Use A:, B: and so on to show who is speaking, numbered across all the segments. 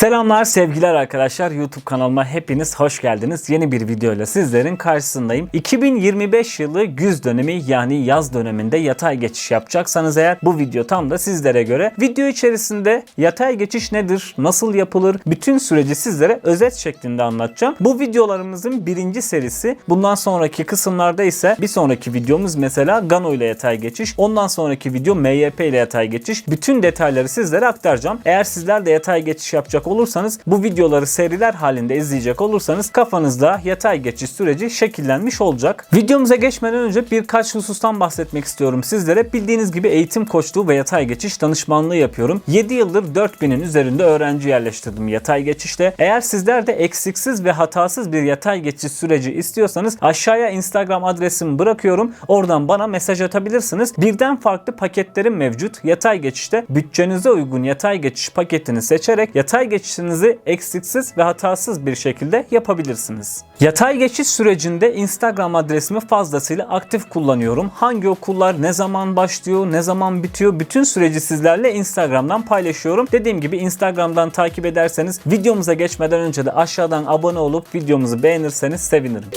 A: Selamlar sevgiler arkadaşlar YouTube kanalıma hepiniz hoş geldiniz. Yeni bir videoyla sizlerin karşısındayım. 2025 yılı güz dönemi yani yaz döneminde yatay geçiş yapacaksanız eğer bu video tam da sizlere göre. Video içerisinde yatay geçiş nedir, nasıl yapılır bütün süreci sizlere özet şeklinde anlatacağım. Bu videolarımızın birinci serisi. Bundan sonraki kısımlarda ise bir sonraki videomuz mesela Gano ile yatay geçiş. Ondan sonraki video MYP ile yatay geçiş. Bütün detayları sizlere aktaracağım. Eğer sizler de yatay geçiş yapacak olursanız bu videoları seriler halinde izleyecek olursanız kafanızda yatay geçiş süreci şekillenmiş olacak. Videomuza geçmeden önce birkaç husustan bahsetmek istiyorum sizlere. Bildiğiniz gibi eğitim koçluğu ve yatay geçiş danışmanlığı yapıyorum. 7 yıldır 4000'in üzerinde öğrenci yerleştirdim yatay geçişte. Eğer sizler de eksiksiz ve hatasız bir yatay geçiş süreci istiyorsanız aşağıya Instagram adresimi bırakıyorum. Oradan bana mesaj atabilirsiniz. Birden farklı paketlerim mevcut. Yatay geçişte bütçenize uygun yatay geçiş paketini seçerek yatay geçişinizi eksiksiz ve hatasız bir şekilde yapabilirsiniz. Yatay geçiş sürecinde Instagram adresimi fazlasıyla aktif kullanıyorum. Hangi okullar ne zaman başlıyor, ne zaman bitiyor bütün süreci sizlerle Instagram'dan paylaşıyorum. Dediğim gibi Instagram'dan takip ederseniz videomuza geçmeden önce de aşağıdan abone olup videomuzu beğenirseniz sevinirim.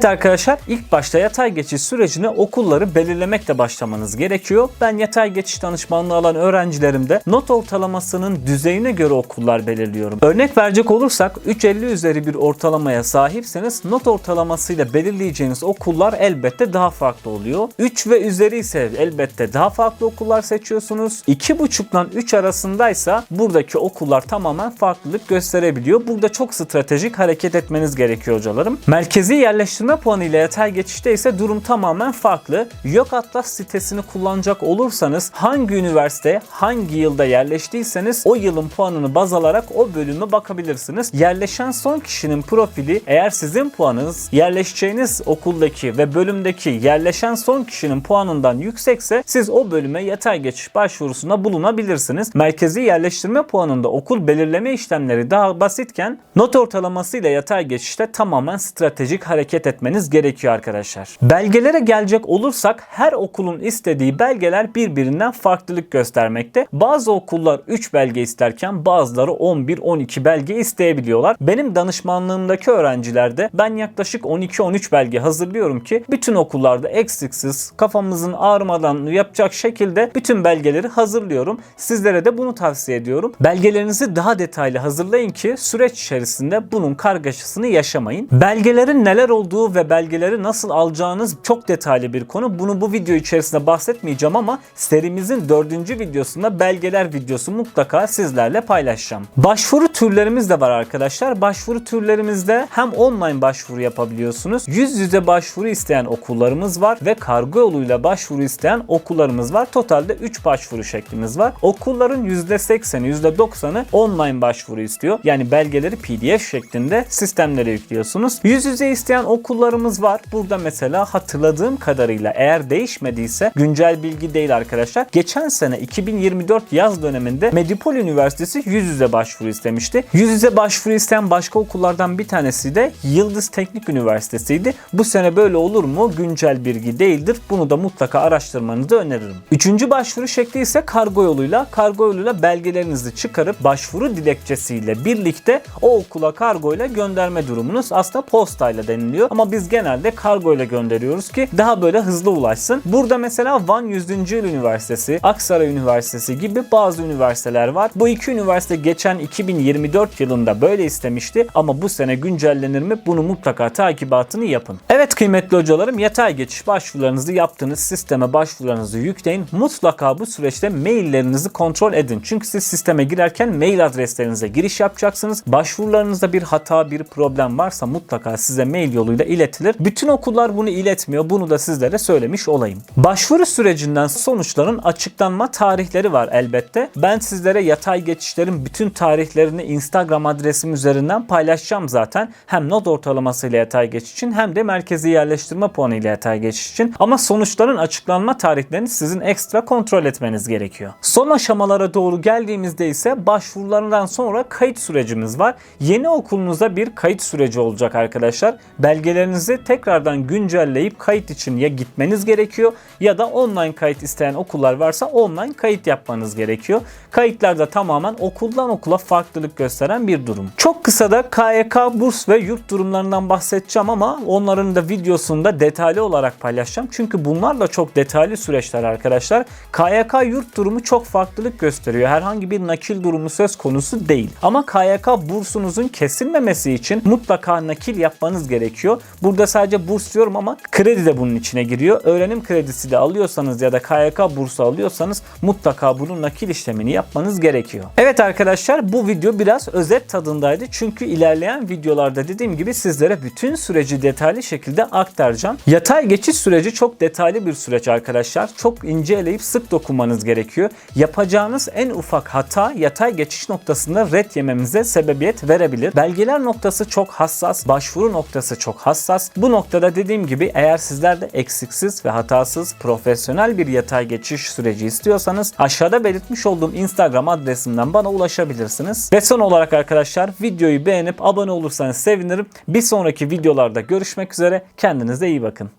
A: Evet arkadaşlar ilk başta yatay geçiş sürecine okulları belirlemekle başlamanız gerekiyor. Ben yatay geçiş danışmanlığı alan öğrencilerimde not ortalamasının düzeyine göre okullar belirliyorum. Örnek verecek olursak 3.50 üzeri bir ortalamaya sahipseniz not ortalamasıyla belirleyeceğiniz okullar elbette daha farklı oluyor. 3 ve üzeri ise elbette daha farklı okullar seçiyorsunuz. 2.5 ile 3 arasındaysa buradaki okullar tamamen farklılık gösterebiliyor. Burada çok stratejik hareket etmeniz gerekiyor hocalarım. Merkezi yerleştirme puanı ile yatay geçişte ise durum tamamen farklı. Yok Atlas sitesini kullanacak olursanız hangi üniversite hangi yılda yerleştiyseniz o yılın puanını baz alarak o bölüme bakabilirsiniz. Yerleşen son kişinin profili eğer sizin puanınız yerleşeceğiniz okuldaki ve bölümdeki yerleşen son kişinin puanından yüksekse siz o bölüme yatay geçiş başvurusunda bulunabilirsiniz. Merkezi yerleştirme puanında okul belirleme işlemleri daha basitken not ortalaması ile yatay geçişte tamamen stratejik hareket etmeniz gerekiyor arkadaşlar. Belgelere gelecek olursak her okulun istediği belgeler birbirinden farklılık göstermekte. Bazı okullar 3 belge isterken bazıları 11-12 belge isteyebiliyorlar. Benim danışmanlığımdaki öğrencilerde ben yaklaşık 12-13 belge hazırlıyorum ki bütün okullarda eksiksiz kafamızın ağrımadan yapacak şekilde bütün belgeleri hazırlıyorum. Sizlere de bunu tavsiye ediyorum. Belgelerinizi daha detaylı hazırlayın ki süreç içerisinde bunun kargaşasını yaşamayın. Belgelerin neler olduğu ve belgeleri nasıl alacağınız çok detaylı bir konu. Bunu bu video içerisinde bahsetmeyeceğim ama serimizin dördüncü videosunda belgeler videosu mutlaka sizlerle paylaşacağım. Başvuru türlerimiz de var arkadaşlar. Başvuru türlerimizde hem online başvuru yapabiliyorsunuz. Yüz yüze başvuru isteyen okullarımız var ve kargo yoluyla başvuru isteyen okullarımız var. Totalde 3 başvuru şeklimiz var. Okulların %80'i %90'ı online başvuru istiyor. Yani belgeleri PDF şeklinde sistemlere yüklüyorsunuz. Yüz yüze isteyen okullarımız var. Burada mesela hatırladığım kadarıyla eğer değişmediyse güncel bilgi değil arkadaşlar. Geçen sene 2024 yaz döneminde Medipol Üniversitesi yüz yüze başvuru istemişti. Yüz yüze başvuru isteyen başka okullardan bir tanesi de Yıldız Teknik Üniversitesi'ydi. Bu sene böyle olur mu? Güncel bilgi değildir. Bunu da mutlaka araştırmanızı öneririm. Üçüncü başvuru şekli ise kargo yoluyla. Kargo yoluyla belgelerinizi çıkarıp başvuru dilekçesiyle birlikte o okula kargo ile gönderme durumunuz aslında postayla deniliyor. Ama biz genelde kargo ile gönderiyoruz ki daha böyle hızlı ulaşsın. Burada mesela Van 100. Yıl Üniversitesi, Aksaray Üniversitesi gibi bazı üniversiteler var. Bu iki üniversite geçen 2024 yılında böyle istemişti ama bu sene güncellenir mi? Bunu mutlaka takibatını yapın. Evet kıymetli hocalarım yatay geçiş başvurularınızı yaptınız. Sisteme başvurularınızı yükleyin. Mutlaka bu süreçte maillerinizi kontrol edin. Çünkü siz sisteme girerken mail adreslerinize giriş yapacaksınız. Başvurularınızda bir hata, bir problem varsa mutlaka size mail yoluyla iletilir. Bütün okullar bunu iletmiyor. Bunu da sizlere söylemiş olayım. Başvuru sürecinden sonuçların açıklanma tarihleri var elbette. Ben sizlere yatay geçişlerin bütün tarihlerini Instagram adresim üzerinden paylaşacağım zaten. Hem not ortalaması ile yatay geçiş için hem de merkezi yerleştirme puanı ile yatay geçiş için. Ama sonuçların açıklanma tarihlerini sizin ekstra kontrol etmeniz gerekiyor. Son aşamalara doğru geldiğimizde ise başvurularından sonra kayıt sürecimiz var. Yeni okulunuza bir kayıt süreci olacak arkadaşlar. Belgeleri bilgilerinizi tekrardan güncelleyip kayıt için ya gitmeniz gerekiyor ya da online kayıt isteyen okullar varsa online kayıt yapmanız gerekiyor. Kayıtlar da tamamen okuldan okula farklılık gösteren bir durum. Çok kısa da KYK burs ve yurt durumlarından bahsedeceğim ama onların da videosunda detaylı olarak paylaşacağım. Çünkü bunlar da çok detaylı süreçler arkadaşlar. KYK yurt durumu çok farklılık gösteriyor. Herhangi bir nakil durumu söz konusu değil. Ama KYK bursunuzun kesilmemesi için mutlaka nakil yapmanız gerekiyor. Burada sadece burs diyorum ama kredi de bunun içine giriyor. Öğrenim kredisi de alıyorsanız ya da KYK bursu alıyorsanız mutlaka bunun nakil işlemini yapmanız gerekiyor. Evet arkadaşlar bu video biraz özet tadındaydı. Çünkü ilerleyen videolarda dediğim gibi sizlere bütün süreci detaylı şekilde aktaracağım. Yatay geçiş süreci çok detaylı bir süreç arkadaşlar. Çok ince eleyip sık dokunmanız gerekiyor. Yapacağınız en ufak hata yatay geçiş noktasında red yememize sebebiyet verebilir. Belgeler noktası çok hassas, başvuru noktası çok hassas. Bu noktada dediğim gibi eğer sizler de eksiksiz ve hatasız profesyonel bir yatay geçiş süreci istiyorsanız aşağıda belirtmiş olduğum Instagram adresimden bana ulaşabilirsiniz. Ve son olarak arkadaşlar videoyu beğenip abone olursanız sevinirim. Bir sonraki videolarda görüşmek üzere. Kendinize iyi bakın.